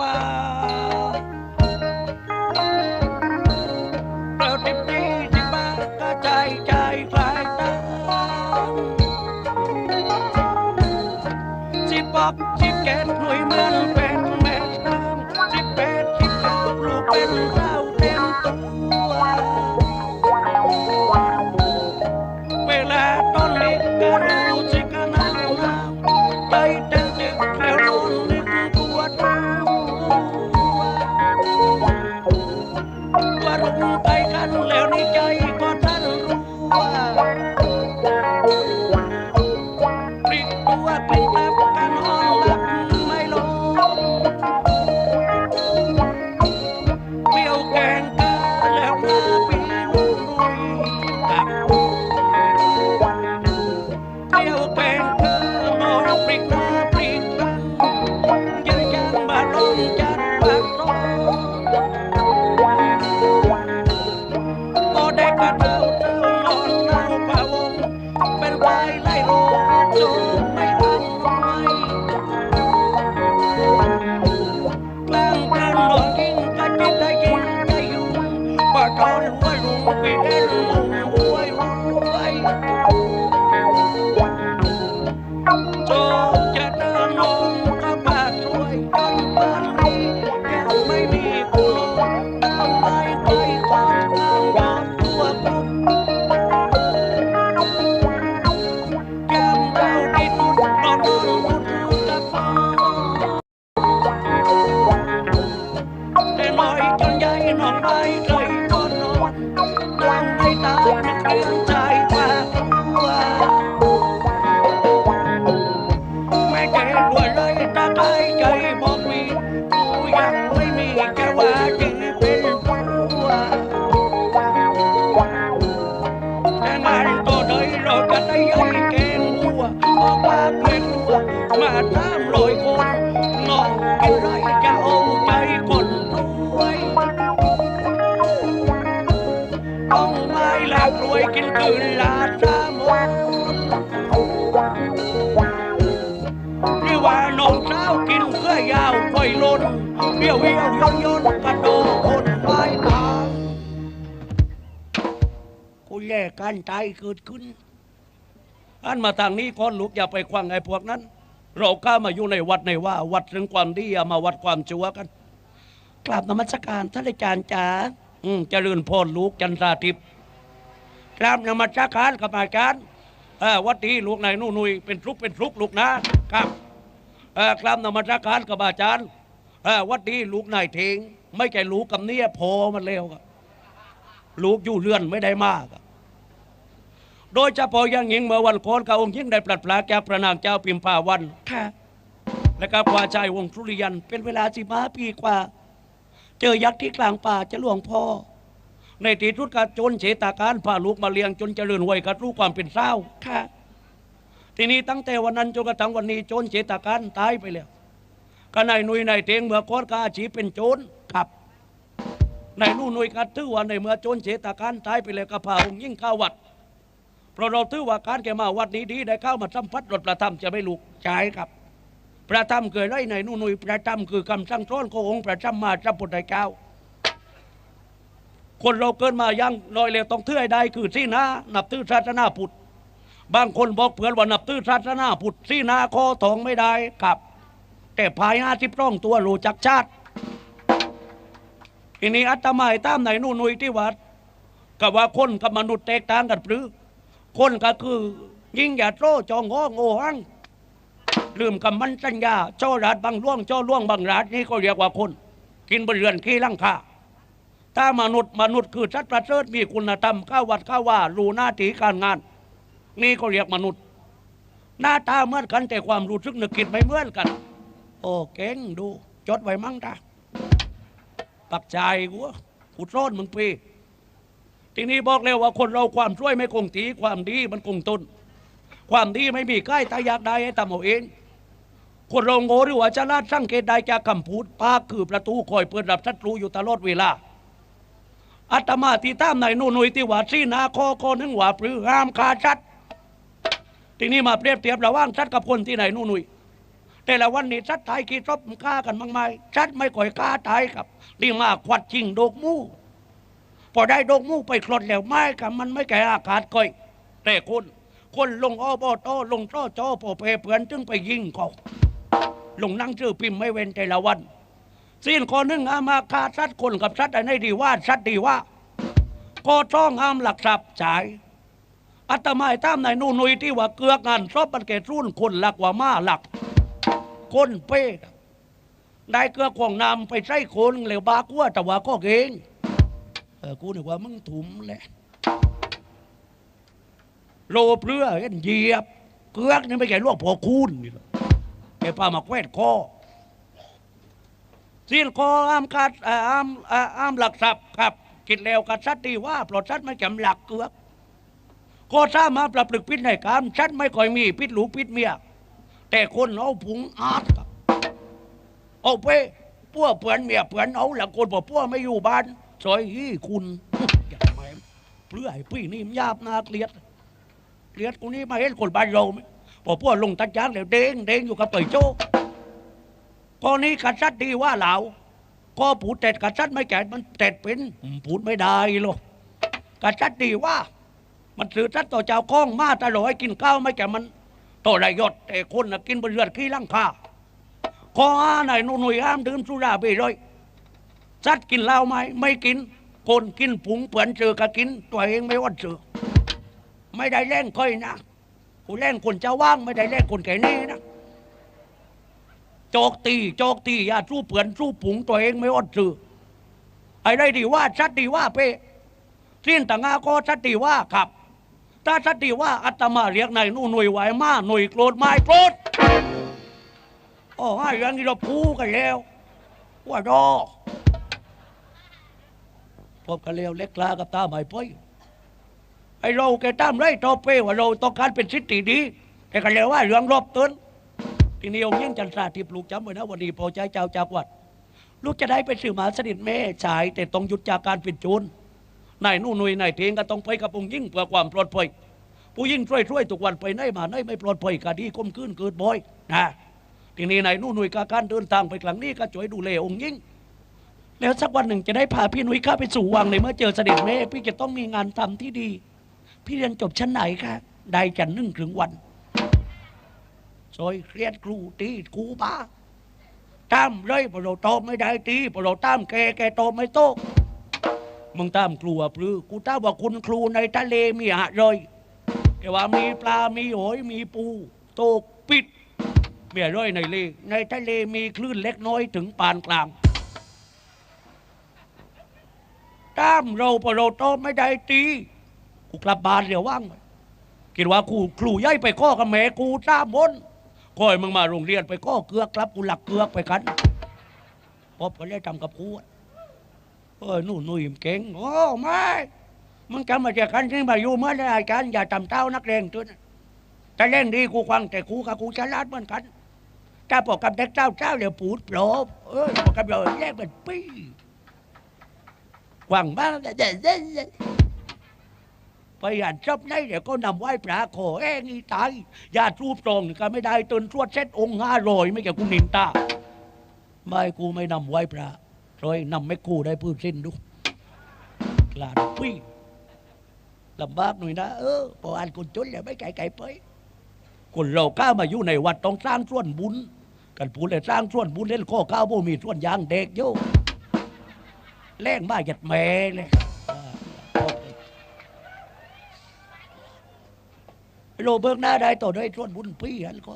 กูแย่กันใจเกิดขึ้น อันมาทางนี้ก่อนลูกอย่าไปควังไอ้พวกนั้น เราข้ามาอยู่ในวัดในว่า วัดถึงความดีอย่ามาวัดความชั่วกัน กราบนมัสการท่านอาจารย์จ๋าอืมเจริญพรลูกจันทราทิพย์กราบนมัสการกับอาจารย์เออวัดดีลูกนายนู่นนุยเป็นทุกเป็นทุกลูกนะครับเออกราบนมัสการกับอาจารย์เออวัดดีลูกนายเทงไม่ใช่ลูกกับเนี่ยพอมันเลวครับลูกอยู่เรือนไม่ได้มากอ โดยเฉพาะอย่างยิ่งเมื่อวันก่อนกับองค์ยิ่งได้ปลัดปลาแก่พระนางเจ้าพิมพาวันค่ะ และกับกว่าใจวงศ์สุริยันเป็นเวลาสิบห้าปีกว่า เจอยักษ์ที่กลางป่าจะหลวงพ่อ ในที่สุดการจนเฉตาการพาลูกมาเลี้ยงจนเจริญวัยกัดรู้ความเป็นเศร้าค่ะ ทีนี้ตั้งแต่วันนั้นจนกระทั่งวันนี้โจรเฉตาการตายไปแล้วก็นายหนุยนายเทงเมื่อก่อนก็อาชีพเป็นโจรครับนายนู่นหนุยกัดถือว่าในเมื่อโจรเฉตาการตายไปแล้วก็พาองค์ยิ่งเข้าวัดเพ ราะเราถือว่าการแกมาวัดนี้ดีได้เข้ามาสัมผัสรถประธรรมจะไม่ลูกใช่ครับ ประธรรมเกิดไรในนู่นนุยประธรรมคือคำสั่งสอนขององค์ประธรรมมาสัมพุทธเจ้าคนเราเกิดมายังลอยเลวต้องเทื่อให้ได้คือที่นานับถือศาสนาพุทธบางคนบอกเพื่อว่านับถือศาสนาพุทธที่นาคอทองไม่ได้ครับ แต่ภายห้าสิบร่องตัวรู้จักชาติทีนี้อัตมาให้ตามไหนนู่นนุยที่วัดก็ว่าคนกับมนุษย์แตกต่างกันปรือ คนก็คือ ยิ่งอย่าโตจองงอโง่หังลืมคำมันสัญญาโจอรัดบางล่วงโจอล่วงบางรัดนี่ก็เรียกว่าคน กินบนเรือนขี้ลังคาถ้ามนุษย์มนุษย์คือชัดประเสริฐมีคุณธรรมข้าวัดข้าว่ารู้หน้าที่การงาน นี่ก็เรียกมนุษย์ หน้าตาเหมือนกันแต่ความรู้สึกนึกคิดไม่เหมือนกัน โอ้เก่งดู จดไว้มั่งตาปักใจกูวะกูโทษมึงปี ทีนี้บอกแล้วว่าคนเราความช่วยไม่คงตีความดีมันคงตนความดีไม่มีใกล้ตายอยากได้ให้ทำเอาเอง คนเราโง่หรือว่าฉลาดสังเกตได้จากคำพูดปากคือประตูคอยเปิดรับศัตรูอยู่ตลอดเวลาอาตมาที่ตามในนู่นนุยที่ว่าซีนาคอโคนึงว่าปรือห้ามขาชัดทีนี้มาเปรียบเทียบระหว่างชัดกับคนที่ไหนนู่นนุยแต่ละวันนี้ชัดตายกี่รบฆ่ากันมากมายชัดไม่ก่อยฆ่าตายครับนี่มาควัดชิงโดกมู พอได้โดกมูไปคลดแล้วไม่กับมันไม่แก่อากาศก่อย แต่คนคนลงอบตลงจ้อจอพอเพเพื่อนจึงไปยิงเขาลงนั่งชื่อพิมพ์ไม่เว้นแต่ละวันสิ้นคนหนึ่งอามาคาชัดคนกับชัดอันดีว่าชัดดีว่าก็จ้องห้ามหลักทรัพย์จ่ายอัตมาตามในนู่นนุยที่ว่าเกลือกงานชอบมันเกตรุ่นคนหลักว่ามาหลัก คนเป้ได้เกลือของนำไปใช้คนเหลวบากัวแต่ว่าก็เก่ง เออกูนึกว่ามึงถุมแหละโลเปลือเห็นเหยียบ เกือกนี่ไม่ใช่ลวกพอคูนนี่หรอกแกพามาแควดคอสิ้นคออ้ามคาดอ่าอ้ามอ่าอ้ามหลักทรัพย์ครับกินแล้วกัดชัดดีว่าปลดชัดไม่จำหลักเกือกก็ทรามาปรับปรึกพิษในการชัดไม่ค่อยมีพิษหลูพิษเมีย แต่คนเอาผงอาร์ตครับเอาไปปั้วเปือนเมียเปือนเอาหละคนบอกปั้วไม่อยู่บ้าน ซอยฮี่คุณอย่าทำไมเพื่อให้พี่นี่มันยาบนาเกลียดเลียดกูนี่มาเห็นคนบ้านเราไหมพอพวกลงตัดยางแล้วเด้งเด้งอยู่กับเตยโจ้ก็นี้กษัตริย์ดีว่าเหลาก็ผูดเต็ดกษัตริย์ไม่แก่มันเต็ดเป็นอืมพูดไม่ได้หรอกกษัตริย์ดีว่า มันสื่อสัตต่อเจ้าข้องมาตลอดให้กินข้าวไม่แก่มันต่อไรยศแต่คนกินบนเรือนขี้ลังคาขออาไหนหนุ่ยห้ามดื่มสุราไปเลย สัตว์กินเหล้าไหมไม่กิน คนกินผงเปือนเจอก็กิน ตัวเองไม่ว่าเจอไม่ได้เล่นค่อยนะกูเล่นคนจ้าว่างไม่ได้เล่นคนแก่นี่นะโจกตีโจกตีอย่าสู้เปือนสู้ผุงตัวเองไม่อดสื่อไอ้ได้ดีว่าชัดดีว่าเป้สิ้นต่างาก็ชัดดีว่าครับถ้าชัดดีว่าอาตมาเรียกนายนู่นหน่วยไหวมาหน่วยโกรธไม่โกรธโอ้ให้เรื่องนี้เราพูดกันแล้วว่าดอ พบกันแล้วเล็กลากับตาไม่พ้อยไอ้เราแกตามไรต่อไปว่าเราต้องการเป็นสิทธิดีแต่กันแล้วว่าเรื่องรอบต้นทีนี้องค์ยิ่งจันทราที่ปลูกจำไว้นะวันนี้พอใจเจ้าจากวัด ลูกจะได้ไปสื่อมาสนิทแม่ชาย แต่ต้องหยุดจากการเป็นจรนายนู่นหน่ยนายเทงก็ต้องไปกับองค์ยิ่งเพื่อความปลอดภัยผู้ยิ่งช่วยช่วยทุกวันไปไหนมาไหนไม่ปลอดภัยคดีก้มขึ้นเกิดบ่อยนะทีนี้นายนู่นหน่ยกการเดินทางไปครั้งนี้ก็ช่วยดูแลองค์ยิ่ง แล้วสักวันหนึ่งจะได้พาพี่นุ้ยเข้าไปสู่วังในเมื่อเจอเสด็จแม่พี่จะต้องมีงานทำที่ดี พี่เรียนจบชั้นไหนคะได้จันนึ่งถึงวันซอยเครียดครูตีครูบ้าตามเลยพอเราโตอบไม่ได้ตีพอเราตามแกแกโตอบไม่โตะมึงตามครูอะปรือกูตามว่าคุณครูในทะเลมีอะไรแกว่ามีปลา มีหอย มีปู โตกปิด เมียร้อยในเลในทะเลมีคลื่นเล็กน้อยถึงปานกลาง ตามเราพอเราโตอบไม่ได้ตีกูกลับบ้านเดี๋ยวว่างไปคิดว่ากูครูย้ายไปข้อกับแม่กูตามบนคอยมึงมาโรงเรียนไปข้อเกลือกครับกูหลักเกลือกไปกันพบกันเลยทำกับกูเออหนู่นนุ่ยมเก่งโอ้ไม่มึงจำมาจากกันที่มาอยู่เมื่อไรกันอย่าทำเต้านักเรียนตัวนะแต่เล่นดีกูควังแต่กูกับกูฉลาดเหมือนกันถ้าบอกกับเด็กเจ้าเจ้าเดี๋ยวปูดโปลบเออบอกกับเราแยกเป็นปี วางบ้างเด่นไปอ่านจบได้เดี๋ยวก็นำไหว้พระขอแอ้งีตายญาติรูปตรงก็ไม่ได้ตนตรวจเช็ดองค์ห้าร้อยไม่แก่กูนินตาไม่กูไม่นำไหว้พระรอยนำไม่กูได้พื้นสิ้นดูกลาดปี้ลำบากหน่อยนะเออพออ่านคนจนแล้วไม่ไก่ไก่ไปคนเราก้ามาอยู่ในวัดต้องสร้างส่วนบุญกันพูดเลยสร้างส่วนบุญเล่นข้อข้าวบ่มีส่วนยางเด็กโย แรงบ้าหยัดแม่เลยโอเคโลเบิกหน้าได้ต่อได้ส่วนบุญพี่อันก็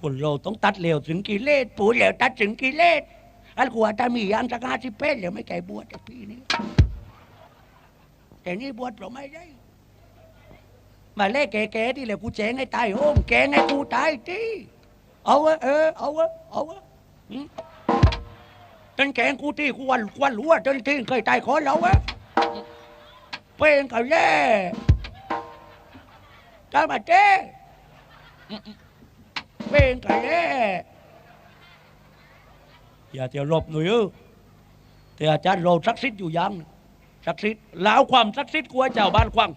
คนเราต้องตัดเหลวถึงกิเลสปูดเหลวตัดถึงกิเลสอันกว่าถ้ามีอันสักห้าสิบเป็นเหลวไม่ไก่บวชแต่พี่นี่แต่นี่บวชเราไม่ได้ มาเล่แก่ๆที่เหลวกูแจงให้ตายโอ้มแกงให้กูตายที่เอาวะเออเอาวะเอาวะหื จนแกงกูที่กูวันควันหัวจนที่เคยตายขอเราวะเป็นกันแล่ ta mà chết bên cái đấy giờ thì lộp người ư thì อาจารย์เราศักดิ์สิทธิ์อยู่ยังศักดิ์สิทธิ์แล้วความศักดิ์สิทธิ์กูให้เจ้าบ้านควัง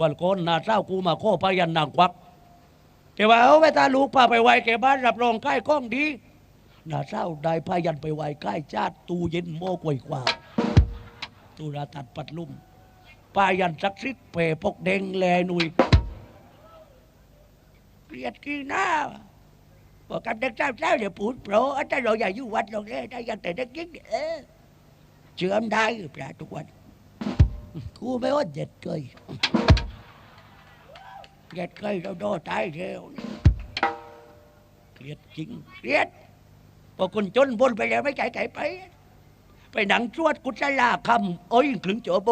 วันโกนนาเศร้ากูมาข้อพยันนางควักแต่ว่าเอาไปตาลูกพาไปไหวแกบ้านรับรองใกล้กล้องดี นาเศร้าได้พายันไปไหวใกล้จาดตู้เย็นโม่กวยกว่าตุราตัดปัดลุ่มพายันสักดิ์สิทธิ์เปรปกเด้งแลหนุยเกลียดกี่หน้าบอกกับเด็กเจ้าเจ้าเดี๋ยวพูดโปรอาจารย์เราอย่าอยู่วัดหรอกเลยได้ยังแต่เด็กยิ่งเออเชื่อมได้หรือเปล่าทุกวันกูไม่ว่าเด็ดเกยเด็ดเกยเราโดนตายเร็วเกลียดจริงเกลียด พอคนจนบนไปแล้วไม่ใจไก่ไป ไปหนังจวดกุศลาคำโอ้ยคลึงเจโบ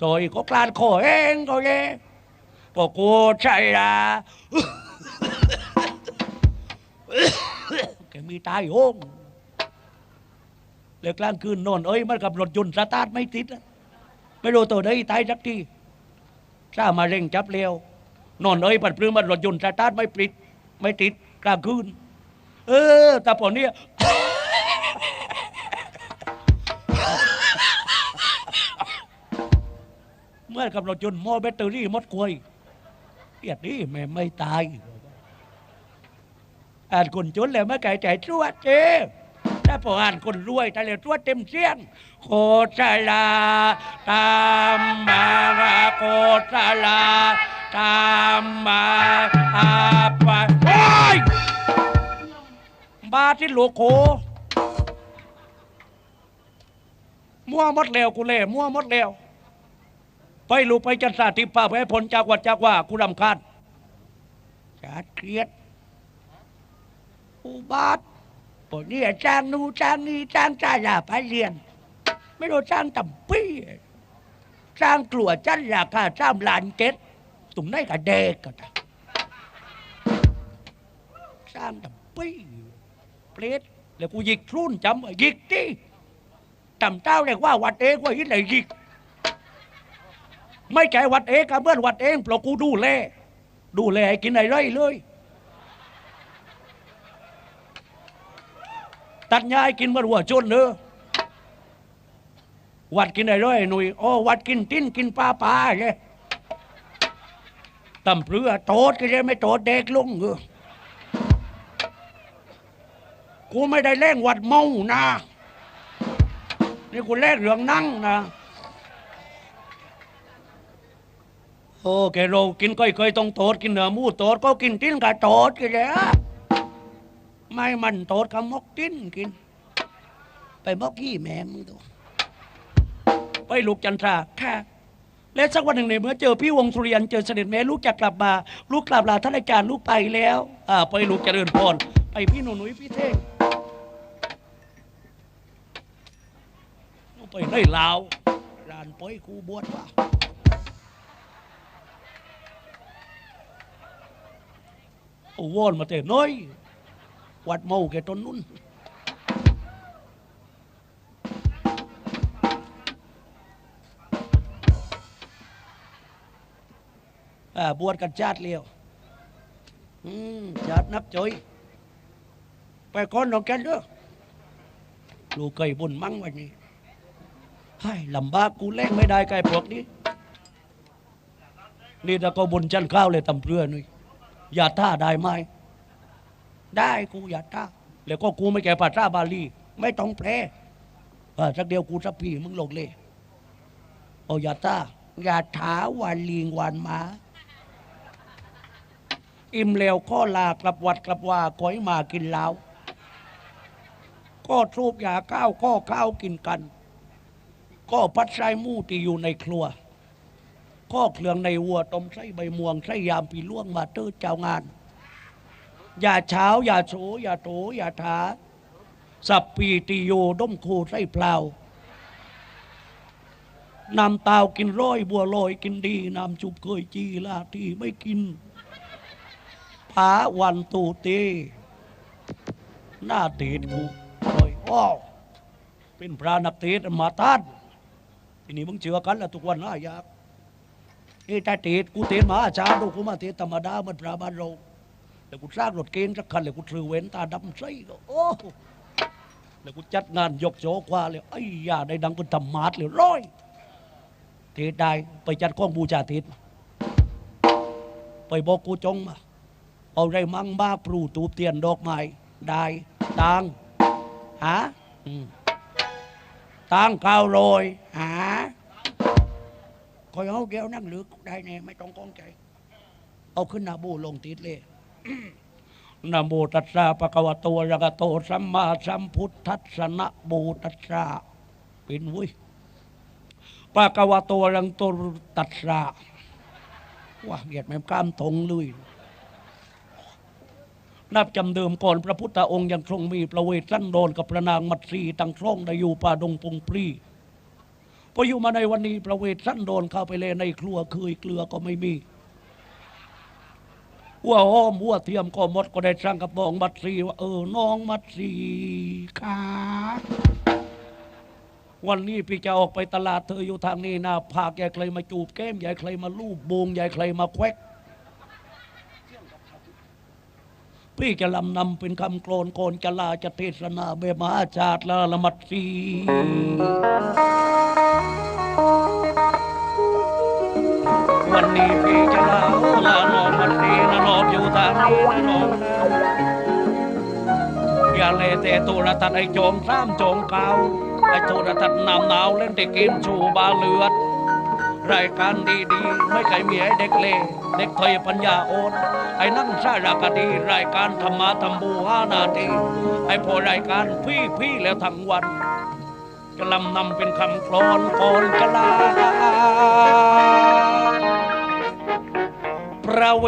ซอยก็กลานคอเองก็เลยพอกูใช่ละแกมีตายโหงแล้วกลางคืนนอนเอ้ยมันกับรถยนต์สตาร์ทไม่ติดอะไม่รู้ตัวใดตายสักทีถ้ามาเร่งจับเร็วนอนเอ้ยปัดปลื้มมันรถยนต์สตาร์ทไม่ปิด ไม่ติดกลางคืน เออแต่พอเนี้ยเมื่อกับรถยนหมอแบตเตอรี่มดกวยเอียดนี่แม่ไม่ตายอ่านคนจนแล้วไม่ไก่ใจตรวเจ้ถ้าพออ่านคนรวยถ้าเรียตรวเต็มเสียงโคชลาตามมาราโคชลาตามมาอาปะโอ้ย บาที่โลโคมั่วหมดแล้วกูเล่มั่วหมดแล้ว ไปลูกไปจันทร์สาธิป้าไปให้พ้นจากวัดจากว่ากูรำคาญจัดเครียดอุบาทปนนี่จ้างนู่นจ้างนี่จ้างจ้าลาไปเรียน ไม่รู้จ้างต่ำปี้จ้างกลัวจันราคาจ้างลานเก็ตตรงไหนกับเด็กกันจ้างต่ำปี้ รตแล้วกูหยิกทุ่นจำหยิกดิจำเจ้าเรียกว่าวัดเองว่ายินไหนหยิก ไม่ใช่วัดเองกับเพื่อนวัดเองเพราะกูดูแลดูแลให้กินอะไรเลยตัดยายกินมันหัวจนเนอวัดกินอะไรร้อยหนุ่ยโอ้วัดกินติ้นกินปลาปลาเลยตำเรือโตดก็เลยไม่โตดเด็กลุงเออ กูไม่ได้เล่งวัดเมานะนี่กูเล่งเรื่องนั่งนะโอ้แกเรากินก้อยๆต้องโตดกินเนื้อหมูโตดก็กินติ้นกับโตดกันเลยอะไม่มันโตดกับมกติ้นกิน ไปมกขี้แม่มึงดูไปลูกจันทราค่ะและสักวันหนึ่งในเมื่อเจอพี่วงสุริยันเจอเสด็จแม่ลูกจะกลับมา ลูกกลับลาท่านอาจารย์ลูกไปแล้ว อ่าไปลูกจเจริญพรไปพี่หนุ่ยพี่เท่ง ไปได้ลาวลานป้อยครูบวชว่าโอ้วอนมาแต่น้อย วัดเมาแกตนนุ่นบวชกันชาติเลียวชาตินับจอยไปก่อนน้องแกนเด้อลูกเคยบุญมั่งวันนี้ ให้ลำบากกูแล่งไม่ได้ไก่พวกนี้ นี่ถ้าก็บุญจันข้าวเลยตำเรือนี่อย่าท่าได้ไหมได้กูอย่าท่าแล้วก็กูไม่แก่ภาษาบาลี ไม่ต้องแปลสักเดียวกูสักพี่มึงลงเลยเอาอย่าท่าอย่าถาวันลิงวันมาอิ่มแล้วก็ลากลับวัดกลับว่าก้อยมากินเหล้าก็ทูบยาข้าวก็ข้าวกินกัน ก็พัดไส้มูที่อยู่ในครัว ก็เครื่องในวัวต้มไส้ใบม่วงไส้ยามปีล่วงมาเตอเจ้างาน อย่าเช้าอย่าโฉอย่าโถอย่าถาสับปีติโยด้มโคไส้เปล่านำเตากินร้อยบัวลอยกินดีนำจุบเคยจีลาทีไม่กินผาวันตูเตหน้าเตดกูลอยอ้าวเป็นพระนักเทศน์มาต้า นทีนี้มึงเชื่อกันแล้วทุกวันน่ายากนี่ถ้าเทศน์กูเทศน์มาอาจารย์ดูกูมาเทศน์ธรรมดาเมันระบ้านเราแล้วกูสร้างรถเก๋งสักคันแล้วกูถือเว้นตาดำใส่ก็โอ้แล้วกูจัดงานยกโจกว่าเลยไอ้ยาได้ดังเป็นธรรมาสเลยร้อยเทศได้ไปจัดข้องบูชาเทศไปไปบอกกูจงมาเอาไรมั่งบ้าปลูตูบเตียนดอกไม้ได้ตังหาตังเก้าโรยหา คอยเอาเดียวนั่งลึกได้แน่ไม่ต้องก้องใจ เอาขึ้นนาบูลงติดเลยนะโมตัสสะปะคะวะโตอะระกะโตสัมมาสัมพุทธัสสะนะโมตัสสะเป็นวุ้ยปะคะวะโตอะระงโตตัสสะว่าเหยียดแม่กล้ามตรงเลยนับจำเดิมก่อนพระพุทธองค์ยังทรงมีประเวทสั้นโดนกับพระนางมัตสีตั้งคร่องได้อยู่ป่าดงพงปรี พออยู่มาในวันนี้ประเวทสั้นโดนเข้าไปเลยในครัวเคยเกลือก็ไม่มีหัวหอมหัวเทียมก็หมดก็ได้สั่งกับน้องมัดสีว่าเออน้องมัดสีขาวันนี้พี่จะออกไปตลาดเธออยู่ทางนี้นะผากยายใครมาจูบแก้มยายใครมาลูบโบงยายใครมาแควกพี่จะลำนำเป็นคำโกรนโกนจะลาจะเทศนาเบมหาจาดละละมัดสี วันนี้พี่จะลาลาน้องมัดสีนะน้องอยู่ทานี้นะน้องนอย่าเลยแต่โทรทัศน์ไอโจงซ้ำโจงเก่าไอ้โทรทัศน์นำหนาวเล่นแต่เกมชูบาเลือดรายการดีๆ ไม่เคยมีให้เด็กเลงเด็กถอยปัญญาโอนไอ้นั่งสารคดีรายการธรรมะธรรมบูห้านาทีไอ้พอรายการพี่พี่แล้วทั้งวันจะลำนำเป็นคำกลอนก่อนจะลา ประเ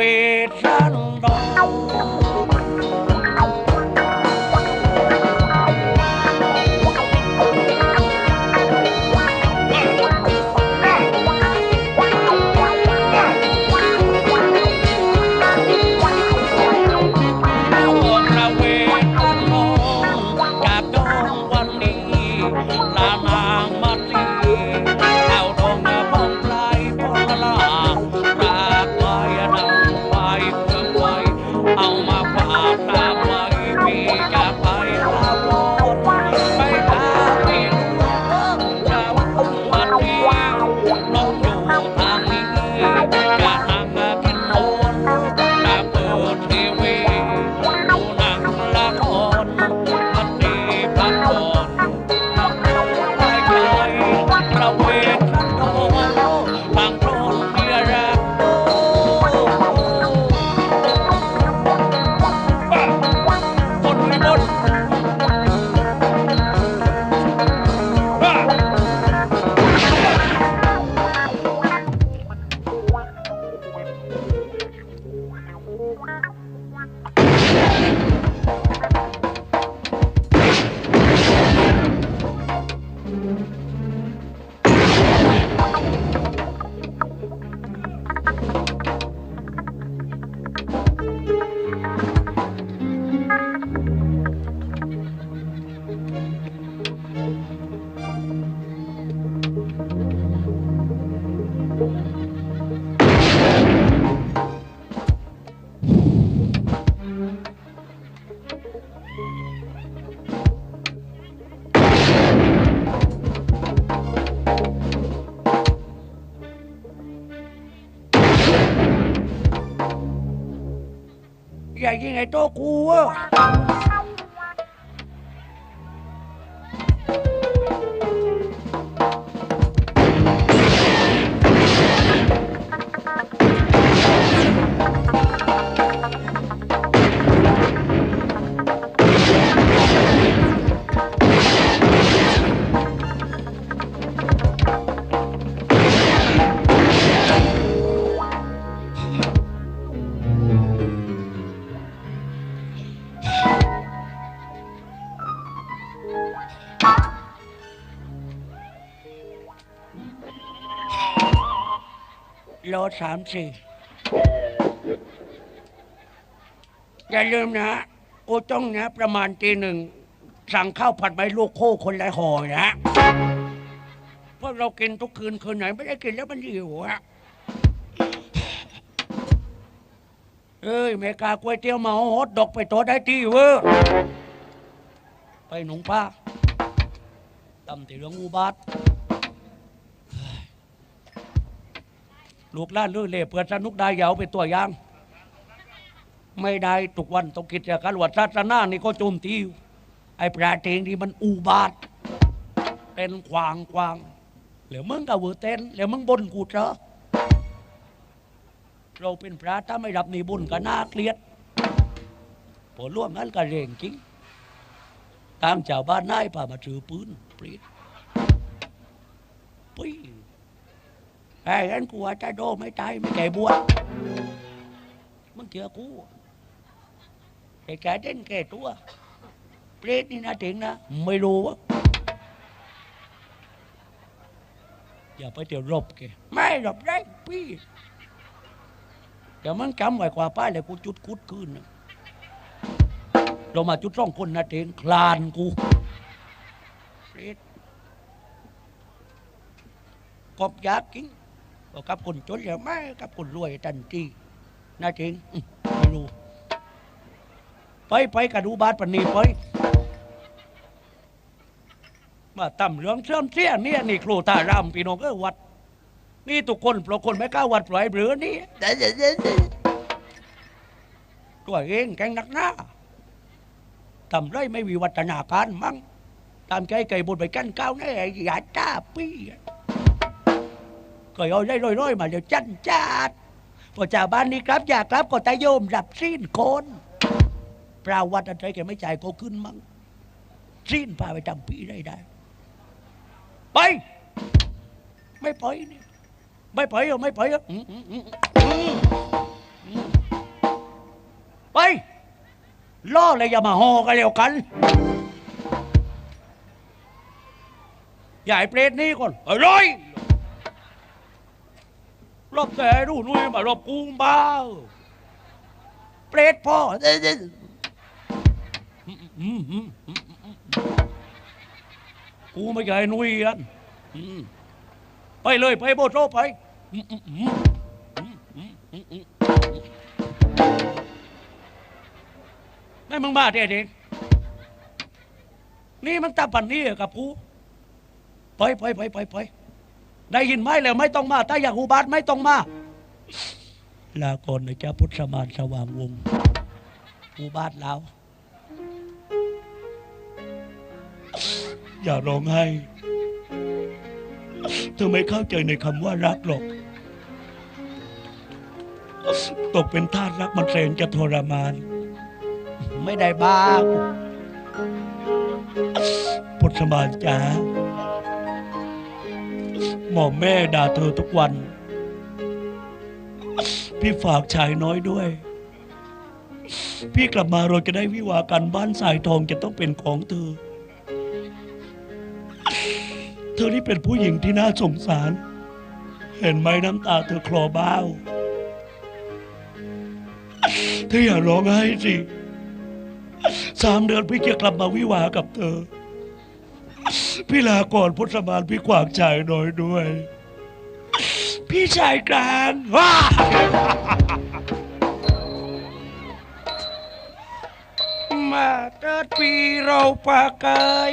อย่ สามสี่อย่าลืมนะกูต้องนะประมาณตีหนึ่ง สั่งข้าวผัดใบลูกโคคนละห่อนะเพราะเรากินทุกคืนคืนไหน ไม่ได้กินแล้วมันหิวอะเอ้ยเมกาก๋วยเตี๋ยวเมาฮอตดอกไปตัวได้ที่เว้ยไปหนุ่งป้าตำตีเรื่องอุบาท ลูกล้านลือเล่เปิดสนุกได้อยาวเป็นตัวอย่าง ไม่ได้ทุกวันต้องคิดจาการวัดศาสนานี่ก็โจมตีไอ้พระเทงที่มันอุบาท เป็นควางควางแล้วมึงก็เวอร์เต้นแล้วมึงบนกูเจอเราเป็นพระถ้าไม่รับนี่บุญก็น่าเกลียดพอร่วมนั้นก็เร่งจริงตามชาวบ้านนายพามาถือปืนปรีดปุ้ ไอ้นั้นกูว่าจะโดไม่ตายไม่ใจบวชมึงเจอกูไอ้แกเด่นแก่ตัวเปรตนี่นะถึงนะ ไม่รู้วะอย่าไปเดี๋ยวรบแกไม่รบได้พี่แต่มันจำไว้กว่าป้ายเลยกูจุดคุดขึ้นนะเรามาจุดร่องคนนะเองคลานกูเปรตกบยากกิน ก็กับคนจนแล้วไม่กับคนรวยทันทีนะเองอื้อไม่รู้ไปไปกระดูบาดปนีไปมาตำเรื่องเชื่อมเสียเนี่ยนี่ครูตารามพี่น้องเออวัด นี่ทุกคนปลอกคนไม่กล้าวัดปล่อยเบลือนี่ตัวเองแกงหนักหน้าทำไรไม่วิวัฒนาการมั้งตามใจไก่บนไปกันก้าวแน่ย่าจ้าปี้ ก็เอาได้ร้อยๆมาเดี๋ยวจันจัดพอจากบ้านนี้ครับอยากครับก็ตาโยมรับสิ้นคนปราวัดอะไรแกไม่จ่ายก็ขึ้นมั้งสิ้นพาไปทำปีได้ได้ไป ไม่ไปนี่ไม่ไปอ่ไม่ไปอะอืมอืมอืมอืมอืมไปล่อเลยอย่ามาหอกันเร็วกันใหญ่เปรตนี่ก่อนเอ้ย รอบแต่ดูหน่วยมารอบกูบ้าเปรตพ่อเด้อเด้ออืมอืมอืมอืมอืมกูไม่ใหญ่นุยอันไปเลยไปโบโตไปไม่มอืมอืมอืมอืมอืมนี่มึงมาเด็กนี่มันตาปันนี่กับกูไปไปไปไปไป ได้ยินไหมแล้วไม่ต้องมาถ้าอยากอุบาทไม่ต้องมาลาก่อนนะจ๊ะพุทธมานสว่างวงศ์อุบาทแล้ว อย่าร้องไห้เธอไม่เข้าใจในคำว่ารักหรอก ตกเป็นทาสรักมันแสนจะทรมาน ไม่ได้บ้าพุทธมานจ๋า หมอมแม่ด่าเธอทุกวัน พี่ฝากชายน้อยด้วย พี่กลับมาเราจะได้วิวากันบ้านสายทองจะต้องเป็นของเธอ เธอนี่เป็นผู้หญิงที่น่าสงสาร เห็นไหมน้ำตาเธอคลอบ้าวเธออย่าร้องไห้สิสามเดือนพี่จะกลับมาวิวากับเธอ พี่ลาก่อนพุทธมานพี่ขวางชายน้อยด้วย พี่ชายกลางว้ามาเกิดปีเราปากไกย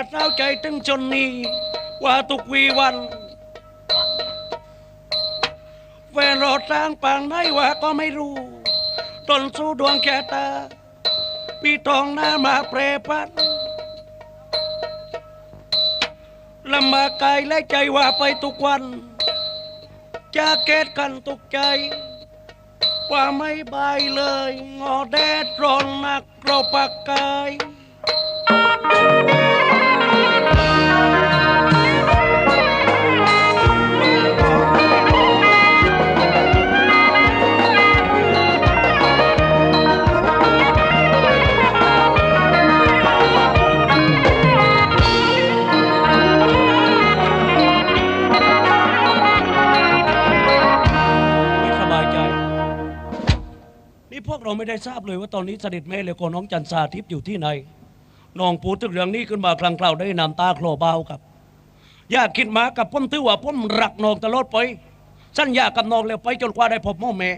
ป่าเท้าใจตึงจนนี้ ว่าตุกวีวันแฟนรอสร้างปางไหนว่าก็ไม่รู้ตนสู้ดวงแค่ตาปีทองหน้ามาเปรพันลำบากกายและใจว่าไปทุกวันจะเกตกันตกใจ ว่าไม่บายเลย งอแดดร้อนหนักเราปากกาย ได้ทราบเลยว่าตอนนี้สด็จแม่เลยก็น้องจันทราทิพย์อยู่ที่ไหนน้องพูดถึงเรื่องนี้ขึ้นมาครั้งคราวได้นำตาโคลเบาครับยากคิดมากับผมถือว่าผมรักน้องตลอดไปสัญญากับน้องแล้วไปจนกว่าได้พบพ่อแม่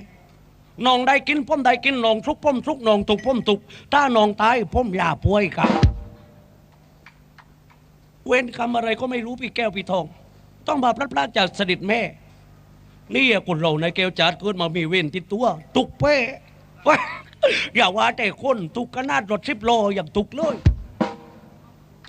น้องได้กินผมได้กินน้องทุกผมทุกน้องถูกผมถูกถ้าน้องตายผมอย่าป่วยครับ เว้นคำอะไรก็ไม่รู้พี่แก้วพี่ทอง ต้องมาพลัดพรากจากสด็จแม่ นี่อะคนเราในแก้วจัดเกิดมามีเว้นติดตัว ตุกเป้ อย่าว่าแต่คนตุกขนาดรถสิบโลอย่างตุกเลย